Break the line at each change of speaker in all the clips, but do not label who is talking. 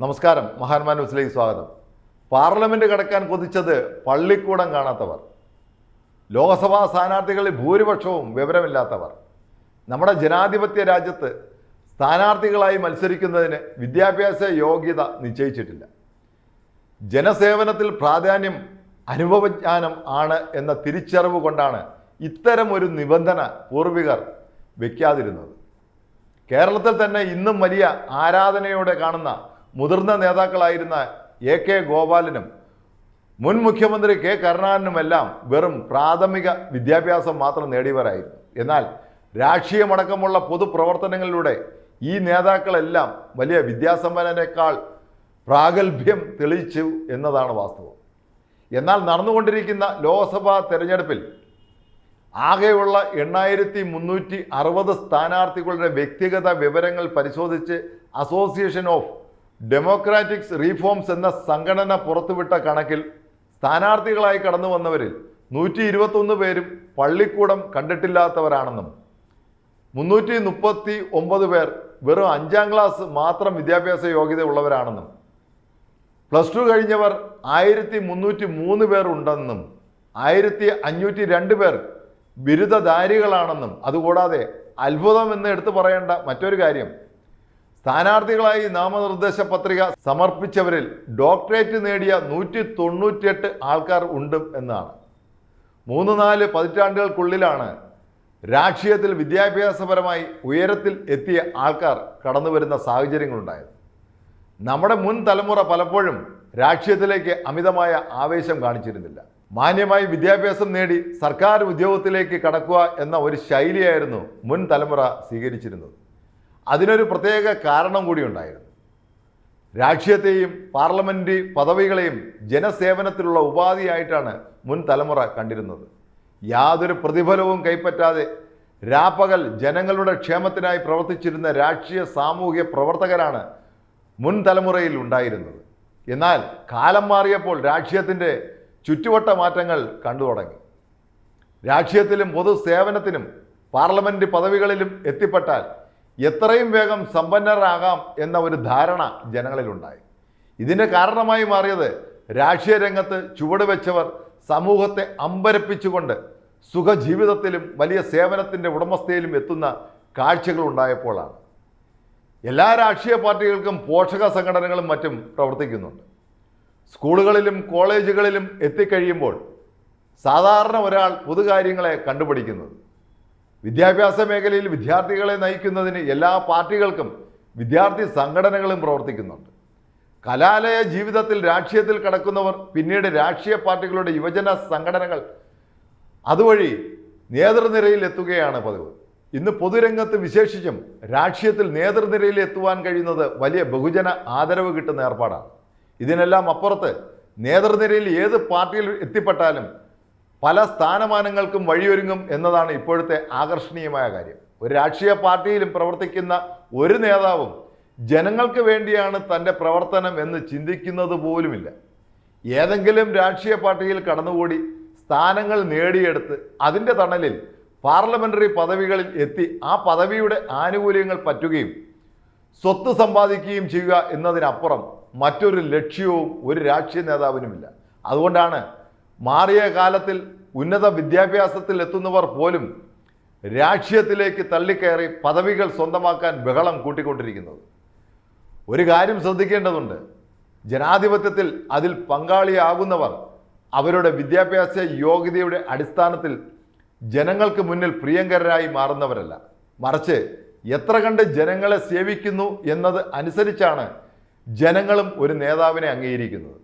നമസ്കാരം. മഹാന്മാ ന്യൂസിലേക്ക് സ്വാഗതം. പാർലമെന്റ് കടക്കാൻ കൊതിച്ചത് പള്ളിക്കൂടം കാണാത്തവർ. ലോക്സഭാ സ്ഥാനാർത്ഥികളിൽ ഭൂരിപക്ഷവും വിവരമില്ലാത്തവർ. നമ്മുടെ ജനാധിപത്യ രാജ്യത്ത് സ്ഥാനാർത്ഥികളായി മത്സരിക്കുന്നതിന് വിദ്യാഭ്യാസ യോഗ്യത നിശ്ചയിച്ചിട്ടില്ല. ജനസേവനത്തിൽ പ്രാധാന്യം അനുഭവജ്ഞാനം ആണ് എന്ന തിരിച്ചറിവ് കൊണ്ടാണ് ഇത്തരം ഒരു നിബന്ധന പൂർവികർ വയ്ക്കാതിരുന്നത് കേരളത്തിൽ തന്നെ ഇന്നും വലിയ ആരാധനയോടെ കാണുന്ന മുതിർന്ന നേതാക്കളായിരുന്ന എ കെ ഗോപാലനും മുൻ മുഖ്യമന്ത്രി കെ കരുണാകരനുമെല്ലാം വെറും പ്രാഥമിക വിദ്യാഭ്യാസം മാത്രം നേടിയവരായിരുന്നു. എന്നാൽ രാഷ്ട്രീയമടക്കമുള്ള പൊതുപ്രവർത്തനങ്ങളിലൂടെ ഈ നേതാക്കളെല്ലാം വലിയ വിദ്യാസമ്പന്നനേക്കാൾ പ്രാഗൽഭ്യം തെളിയിച്ചു എന്നതാണ് വാസ്തവം. എന്നാൽ നടന്നുകൊണ്ടിരിക്കുന്ന ലോക്സഭാ തെരഞ്ഞെടുപ്പിൽ ആകെയുള്ള എണ്ണായിരത്തി മുന്നൂറ്റി അറുപത് സ്ഥാനാർത്ഥികളുടെ വ്യക്തിഗത വിവരങ്ങൾ പരിശോധിച്ച് അസോസിയേഷൻ ഓഫ് ഡെമോക്രാറ്റിക്സ് റീഫോംസ് എന്ന സംഘടന പുറത്തുവിട്ട കണക്കിൽ സ്ഥാനാർത്ഥികളായി കടന്നു വന്നവരിൽ നൂറ്റി ഇരുപത്തൊന്ന് പേരും പള്ളിക്കൂടം കണ്ടിട്ടില്ലാത്തവരാണെന്നും മുന്നൂറ്റി മുപ്പത്തി ഒമ്പത് പേർ വെറും അഞ്ചാം ക്ലാസ് മാത്രം വിദ്യാഭ്യാസ യോഗ്യത ഉള്ളവരാണെന്നും പ്ലസ് ടു കഴിഞ്ഞവർ ആയിരത്തി മുന്നൂറ്റി മൂന്ന് പേർ ഉണ്ടെന്നും ആയിരത്തി അഞ്ഞൂറ്റി രണ്ട് പേർ ബിരുദധാരികളാണെന്നും അതുകൂടാതെ അത്ഭുതം എന്ന് എടുത്തു പറയേണ്ട മറ്റൊരു കാര്യം സ്ഥാനാർത്ഥികളായി നാമനിർദ്ദേശ പത്രിക സമർപ്പിച്ചവരിൽ ഡോക്ടറേറ്റ് നേടിയ നൂറ്റി തൊണ്ണൂറ്റിയെട്ട് ആൾക്കാർ ഉണ്ട് എന്നാണ്. മൂന്ന് നാല് പതിറ്റാണ്ടുകൾക്കുള്ളിലാണ് രാഷ്ട്രീയത്തിൽ വിദ്യാഭ്യാസപരമായി ഉയരത്തിൽ എത്തിയ ആൾക്കാർ കടന്നു വരുന്ന സാഹചര്യങ്ങളുണ്ടായത്. നമ്മുടെ മുൻ തലമുറ പലപ്പോഴും രാഷ്ട്രീയത്തിലേക്ക് അമിതമായ ആവേശം കാണിച്ചിരുന്നില്ല. മാന്യമായി വിദ്യാഭ്യാസം നേടി സർക്കാർ ഉദ്യോഗത്തിലേക്ക് കടക്കുക എന്ന ഒരു ശൈലിയായിരുന്നു മുൻ തലമുറ സ്വീകരിച്ചിരുന്നത്. അതിനൊരു പ്രത്യേക കാരണം കൂടി ഉണ്ടായിരുന്നു. രാഷ്ട്രീയത്തെയും പാർലമെന്റ് പദവികളെയും ജനസേവനത്തിലുള്ള ഉപാധിയായിട്ടാണ് മുൻ തലമുറ കണ്ടിരുന്നത്. യാതൊരു പ്രതിഫലവും കൈപ്പറ്റാതെ രാപ്പകൽ ജനങ്ങളുടെ ക്ഷേമത്തിനായി പ്രവർത്തിച്ചിരുന്ന രാഷ്ട്രീയ സാമൂഹ്യ പ്രവർത്തകരാണ് മുൻ തലമുറയിൽ ഉണ്ടായിരുന്നത്. എന്നാൽ കാലം മാറിയപ്പോൾ രാഷ്ട്രീയത്തിന്റെ ചുറ്റുവട്ട മാറ്റങ്ങൾ കണ്ടു തുടങ്ങി. രാഷ്ട്രീയത്തിലും പൊതുസേവനത്തിനും പാർലമെന്റ് പദവികളിലും എത്തിപ്പെട്ടാൽ എത്രയും വേഗം സമ്പന്നരാകാം എന്ന ഒരു ധാരണ ജനങ്ങളിലുണ്ടായി. ഇതിന്റെ കാരണമായി മാറിയത് രാഷ്ട്രീയ രംഗത്ത് ചുവടുവെച്ചവർ സമൂഹത്തെ അമ്പരപ്പിച്ചുകൊണ്ട് സുഖജീവിതത്തിലും വലിയ സേവനത്തിന്റെ ഉടമസ്ഥയിലും എത്തുന്ന കാഴ്ചകൾ ഉണ്ടായപ്പോഴാണ്. എല്ലാ രാഷ്ട്രീയ പാർട്ടികൾക്കും പോഷക സംഘടനകളും മറ്റും പ്രവർത്തിക്കുന്നുണ്ട്. സ്കൂളുകളിലും കോളേജുകളിലും എത്തിക്കഴിയുമ്പോൾ സാധാരണ ഒരാൾ പൊതുകാര്യങ്ങളെ കണ്ടുപിടിക്കുന്നത് വിദ്യാഭ്യാസ മേഖലയിൽ വിദ്യാർത്ഥികളെ നയിക്കുന്നതിന് എല്ലാ പാർട്ടികൾക്കും വിദ്യാർത്ഥി സംഘടനകളും പ്രവർത്തിക്കുന്നുണ്ട്. കലാലയ ജീവിതത്തിൽ രാഷ്ട്രീയത്തിൽ കടക്കുന്നവർ പിന്നീട് രാഷ്ട്രീയ പാർട്ടികളുടെ യുവജന സംഘടനകൾ അതുവഴി നേതൃനിരയിൽ എത്തുകയാണ് പതിവ്. ഇന്ന് പൊതുരംഗത്ത് വിശേഷിച്ചും രാഷ്ട്രീയത്തിൽ നേതൃനിരയിൽ എത്തുവാൻ കഴിയുന്നത് വലിയ ബഹുജന ആദരവ് കിട്ടുന്ന ഏർപ്പാടാണ്. ഇതിനെല്ലാം അപ്പുറത്ത് നേതൃനിരയിൽ ഏത് പാർട്ടിയിൽ എത്തിപ്പെട്ടാലും പല സ്ഥാനമാനങ്ങൾക്കും വഴിയൊരുങ്ങും എന്നതാണ് ഇപ്പോഴത്തെ ആകർഷണീയമായ കാര്യം. ഒരു രാഷ്ട്രീയ പാർട്ടിയിലും പ്രവർത്തിക്കുന്ന ഒരു നേതാവും ജനങ്ങൾക്ക് വേണ്ടിയാണ് തന്റെ പ്രവർത്തനം എന്ന് ചിന്തിക്കുന്നത് പോലുമില്ല. ഏതെങ്കിലും രാഷ്ട്രീയ പാർട്ടിയിൽ കടന്നുകൂടി സ്ഥാനങ്ങൾ നേടിയെടുത്ത് അതിന്റെ തണലിൽ പാർലമെന്ററി പദവികളിൽ എത്തി ആ പദവിയുടെ ആനുകൂല്യങ്ങൾ പറ്റുകയും സ്വത്ത് സമ്പാദിക്കുകയും ചെയ്യുക എന്നതിനപ്പുറം മറ്റൊരു ലക്ഷ്യവും ഒരു രാഷ്ട്രീയ നേതാവിനുമില്ല. അതുകൊണ്ടാണ് മാറിയ കാലത്തിൽ ഉന്നത വിദ്യാഭ്യാസത്തിൽ എത്തുന്നവർ പോലും രാഷ്ട്രീയത്തിലേക്ക് തള്ളിക്കയറി പദവികൾ സ്വന്തമാക്കാൻ ബഹളം കൂട്ടിക്കൊണ്ടിരിക്കുന്നത്. ഒരു കാര്യം ശ്രദ്ധിക്കേണ്ടതുണ്ട്. ജനാധിപത്യത്തിൽ അതിൽ പങ്കാളിയാകുന്നവർ അവരുടെ വിദ്യാഭ്യാസ യോഗ്യതയുടെ അടിസ്ഥാനത്തിൽ ജനങ്ങൾക്ക് മുന്നിൽ പ്രിയങ്കരായി മാറുന്നവരല്ല. മറിച്ച് എത്ര കണ്ട് ജനങ്ങളെ സേവിക്കുന്നു എന്നത് അനുസരിച്ചാണ് ജനങ്ങളും ഒരു നേതാവിനെ അംഗീകരിക്കുന്നത്.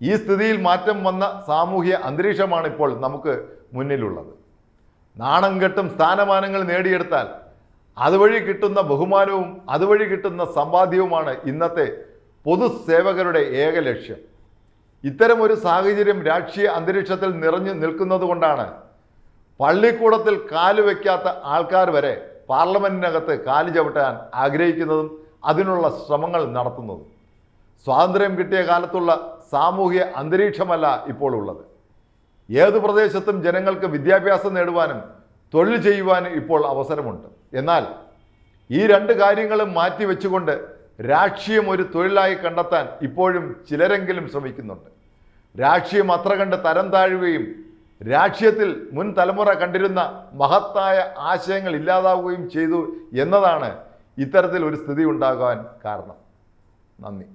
ഈ സ്ഥിതിയിൽ മാറ്റം വന്ന സാമൂഹ്യ അന്തരീക്ഷമാണ് ഇപ്പോൾ നമുക്ക് മുന്നിലുള്ളത്. നാണം കെട്ടും സ്ഥാനമാനങ്ങൾ നേടിയെടുത്താൽ അതുവഴി കിട്ടുന്ന ബഹുമാനവും അതുവഴി കിട്ടുന്ന സമ്പാദ്യവുമാണ് ഇന്നത്തെ പൊതുസേവകരുടെ ഏക ലക്ഷ്യം. ഇത്തരമൊരു സാഹചര്യം രാഷ്ട്രീയ അന്തരീക്ഷത്തിൽ നിറഞ്ഞു നിൽക്കുന്നതുകൊണ്ടാണ് പള്ളിക്കൂടത്തിൽ കാൽ വയ്ക്കാത്ത ആൾക്കാർ വരെ പാർലമെന്റിനകത്ത് കാൽ ചവിട്ടാൻ ആഗ്രഹിക്കുന്നതും അതിനുള്ള ശ്രമങ്ങൾ നടത്തുന്നതും. സ്വാതന്ത്ര്യം കിട്ടിയ കാലത്തുള്ള സാമൂഹിക അന്തരീക്ഷമല്ല ഇപ്പോൾ ഉള്ളത്. ഏത് പ്രദേശത്തും ജനങ്ങൾക്ക് വിദ്യാഭ്യാസം നേടുവാനും തൊഴിൽ ചെയ്യുവാനും ഇപ്പോൾ അവസരമുണ്ട്. എന്നാൽ ഈ രണ്ട് കാര്യങ്ങളും മാറ്റി വെച്ചുകൊണ്ട് രാഷ്ട്രീയം ഒരു തൊഴിലായി കണ്ടെത്താൻ ഇപ്പോഴും ചിലരെങ്കിലും ശ്രമിക്കുന്നുണ്ട്. രാഷ്ട്രീയം അത്ര കണ്ട് തരം താഴുകയും രാഷ്ട്രീയത്തിൽ മുൻ തലമുറ കണ്ടിരുന്ന മഹത്തായ ആശയങ്ങൾ ഇല്ലാതാവുകയും ചെയ്തു എന്നതാണ് ഇത്തരത്തിൽ ഒരു സ്ഥിതി ഉണ്ടാകാൻ കാരണം. നന്ദി.